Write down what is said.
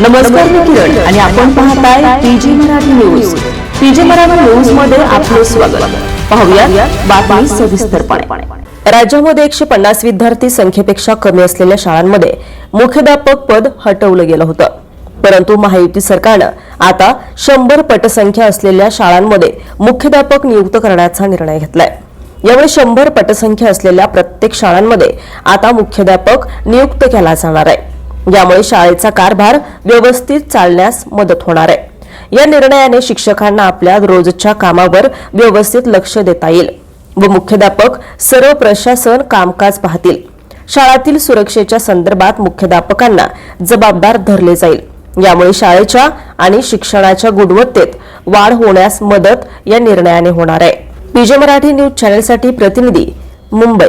नमस्कार मी किरण आणि आपण पाहताय PG Marathi news. PG Marathi न्यूजमध्ये आपले स्वागत. पाहूया बातमी सविस्तरपणे. राज्यामध्ये एकशे पन्नास विद्यार्थी संख्येपेक्षा कमी असलेल्या शाळांमध्ये मुख्याध्यापक पद हटवलं गेलं होतं. परंतु महायुती सरकारनं आता शंभर पटसंख्या असलेल्या शाळांमध्ये मुख्याध्यापक नियुक्त करण्याचा निर्णय घेतलाय. यामुळे शंभर पटसंख्या असलेल्या प्रत्येक शाळांमध्ये आता मुख्याध्यापक नियुक्त केला जाणार आहे. यामुळे शाळेचा कारभार व्यवस्थित चालण्यास मदत होणार आहे. या निर्णयाने शिक्षकांना आपल्या रोजच्या कामावर व्यवस्थित लक्ष देता येईल व मुख्याध्यापक सर्व प्रशासन कामकाज पाहतील. शाळातील सुरक्षेच्या संदर्भात मुख्याध्यापकांना जबाबदार धरले जाईल. यामुळे शाळेच्या आणि शिक्षणाच्या गुणवत्तेत वाढ होण्यास मदत या निर्णयाने होणार आहे. पीजे मराठी न्यूज चॅनेलसाठी प्रतिनिधी मुंबई.